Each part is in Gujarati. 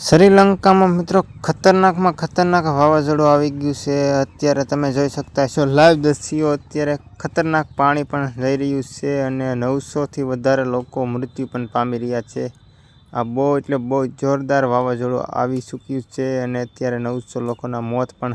શ્રીલંકામાં મિત્રો ખતરનાકમાં ખતરનાક વાવાઝોડું આવી ગયું છે. અત્યારે તમે જોઈ શકતા છો લાઈવ દ્રશ્યો અત્યારે ખતરનાક પાણી પણ જઈ રહ્યું છે અને નવસોથી વધારે લોકો મૃત્યુ પણ પામી રહ્યા છે. આ બહુ એટલે બહુ જોરદાર વાવાઝોડું આવી ચૂક્યું છે અને અત્યારે નવસો લોકોના મોત પણ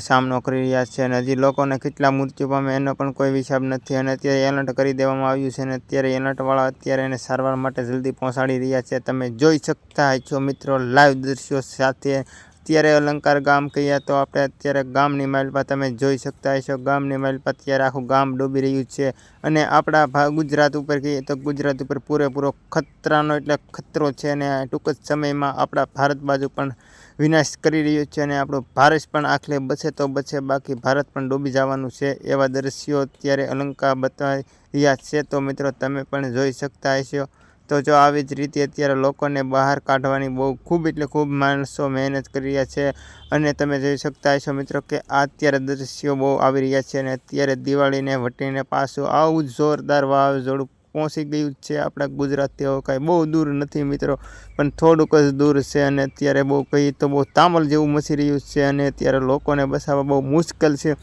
સામનો કરી રહ્યા છે અને હજી લોકોને કેટલા મૃત્યુ પામે એનો પણ કોઈ હિસાબ નથી. અને અત્યારે એલર્ટ કરી દેવામાં આવ્યું છે અને અત્યારે એલર્ટવાળા અત્યારે એને સારવાર માટે જલ્દી પહોંચાડી રહ્યા છે. તમે જોઈ શકતા છો મિત્રો, લાઈવ દ્રશ્યો સાથે અત્યારે અલંકાર ગામ કહીએ તો આપણે અત્યારે ગામની માઇલમાં તમે જોઈ શકતા હશો. ગામની માઇલમાં અત્યારે આખું ગામ ડૂબી રહ્યું છે અને આપણા ભા, ગુજરાત ઉપર કહીએ તો ગુજરાત ઉપર પૂરેપૂરો ખતરાનો એટલે ખતરો છે અને ટૂંક જ સમયમાં આપણા ભારત બાજુ પણ વિનાશ કરી રહ્યું છે અને આપણો ભારત પણ આખલે બચે તો બચે બાકી ભારત પણ ડૂબી જવાનું છે એવા દ્રશ્યો અત્યારે અલંકાર બતાવી રહ્યા છે. તો મિત્રો તમે પણ જોઈ શકતા હશો. તો જો આવી જ રીતે અત્યારે લોકોને બહાર કાઢવાની બહુ ખૂબ એટલે ખૂબ માણસો મહેનત કરી રહ્યા છે. અને તમે જોઈ શકતા હશો મિત્રો કે આ અત્યારે દ્રશ્યો બહુ આવી રહ્યા છે અને અત્યારે દિવાળીને વટીને પાછું આવું જોરદાર વાવાઝોડું પહોંચી ગયું છે આપણા ગુજરાતથી હવે કાંઈ બહુ દૂર નથી મિત્રો, પણ થોડુંક જ દૂર છે અને અત્યારે બહુ કહીએ તો બહુ તામલ જેવું મચી રહ્યું છે અને અત્યારે લોકોને બસાવવા બહુ મુશ્કેલ છે.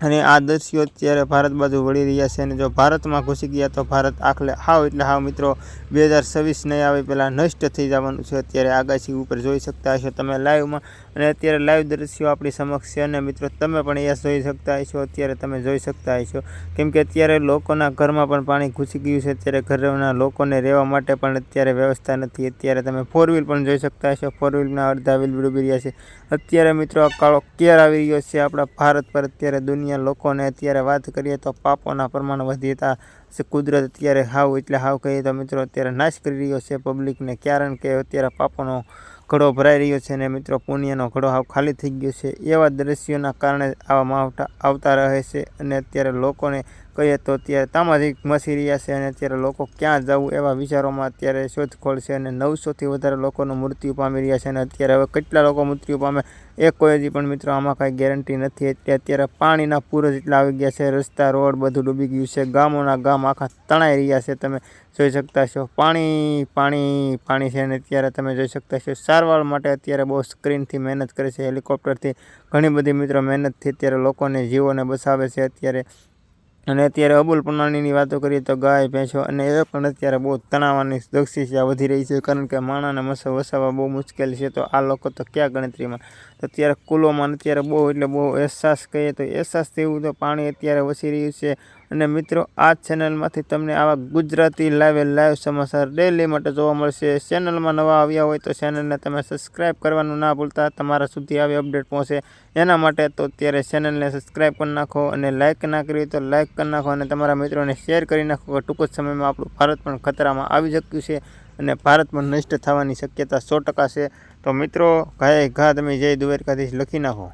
અને આ દ્રશ્યો અત્યારે ભારત બાજુ વળી રહ્યા છે અને જો ભારતમાં ઘૂસી ગયા તો ભારત આખલે હાવ એટલે હાવ મિત્રો, બે હજાર છવ્વીસ નહીં આવે પહેલાં નષ્ટ થઈ જવાનું છે. અત્યારે આગાશી ઉપર જોઈ શકતા હશો તમે લાઈવમાં અને અત્યારે લાઈવ દ્રશ્યો આપણી સમક્ષ છે અને મિત્રો તમે પણ એ જોઈ શકતા હશો, અત્યારે તમે જોઈ શકતા હશો. કેમ કે અત્યારે લોકોના ઘરમાં પણ પાણી ઘૂસી ગયું છે, અત્યારે ઘરના લોકોને રહેવા માટે પણ અત્યારે વ્યવસ્થા નથી. અત્યારે તમે ફોર વ્હીલ પણ જોઈ શકતા હશો. ફોર વ્હીલના અડધા વ્હીલ ડૂબી રહ્યા છે. અત્યારે મિત્રો આ કાળો કેર આવી રહ્યો છે આપણા ભારત પર. અત્યારે દુનિયા લોકોને અત્યારે વાત કરીએ તો પાપોના પ્રમાણ વધીતા કુદરત અત્યારે હાવ એટલે હાવ કહીએ તો મિત્રો અત્યારે નાશ કરી રહ્યો છે પબ્લિકને કારણ કે અત્યારે પાપોનો ઘડો ભરાઈ રહ્યો છે અને મિત્રો પુણ્યનો ઘડો હાવ ખાલી થઈ ગયો છે. એવા દ્રશ્યોના કારણે આવા માવઠા આવતા રહે છે અને અત્યારે લોકોને કહીએ તો અત્યારે સામાજિક મસી રહ્યા છે અને અત્યારે લોકો ક્યાં જવું એવા વિચારોમાં અત્યારે શોધખોળ છે અને નવસોથી વધારે લોકોનું મૃત્યુ પામી રહ્યા છે અને અત્યારે હવે કેટલા લોકો મૃત્યુ પામે એ કોઈ હજી પણ મિત્રો આમાં કાંઈ ગેરંટી નથી. એટલે અત્યારે પાણીના પૂર જેટલા આવી ગયા છે, રસ્તા, રોડ બધું ડૂબી ગયું છે, ગામોના ગામ આખા તણાઈ રહ્યા છે. તમે જોઈ શકતા છો પાણી પાણી પાણી છે અને અત્યારે તમે જોઈ શકતા છો સારવાર માટે અત્યારે બહુ સ્ક્રીનથી મહેનત કરે છે, હેલિકોપ્ટરથી ઘણી બધી મિત્રો મહેનતથી અત્યારે લોકોને જીવોને બસાવે છે. અત્યારે અને અત્યારે અબુલ પ્રણાલીની વાતો કરીએ તો ગાય, ભેંસો અને એ પણ અત્યારે બહુ તણાવવાની દક્ષિશા વધી રહી છે. કારણ કે માણાને મસો વસાવવા બહુ મુશ્કેલ છે. તો આ લોકો તો ક્યાં ગણતરીમાં તો અત્યારે કુલોમાં અત્યારે બહુ, એટલે બહુ અહેસાસ કહીએ તો અહેસાસ થયું તો પાણી અત્યારે વસી રહ્યું છે. અને મિત્રો, આ ચેનલમાંથી તમને આવા ગુજરાતી લાઈવે લાઈવ સમાચાર ડેલી માટે જોવા મળશે. ચેનલમાં નવા આવ્યા હોય તો ચેનલને તમે સબસ્ક્રાઈબ કરવાનું ના ભૂલતા. તમારા સુધી આવી અપડેટ પહોંચે. એના માટે તો અત્યારે ચેનલને સબસ્ક્રાઈબ કરી નાખો અને લાઇક ના કરી તો લાઇક કરી નાખો અને તમારા મિત્રોને શેર કરી નાખો કે ટૂંક જ સમયમાં આપણું ભારત પણ ખતરામાં આવી શક્યું છે અને ભારત પણ નષ્ટ થવાની શક્યતા સો ટકા છે. તો મિત્રો ઘાએ ઘા તમે જય દ્વારકાધીશ લખી નાખો.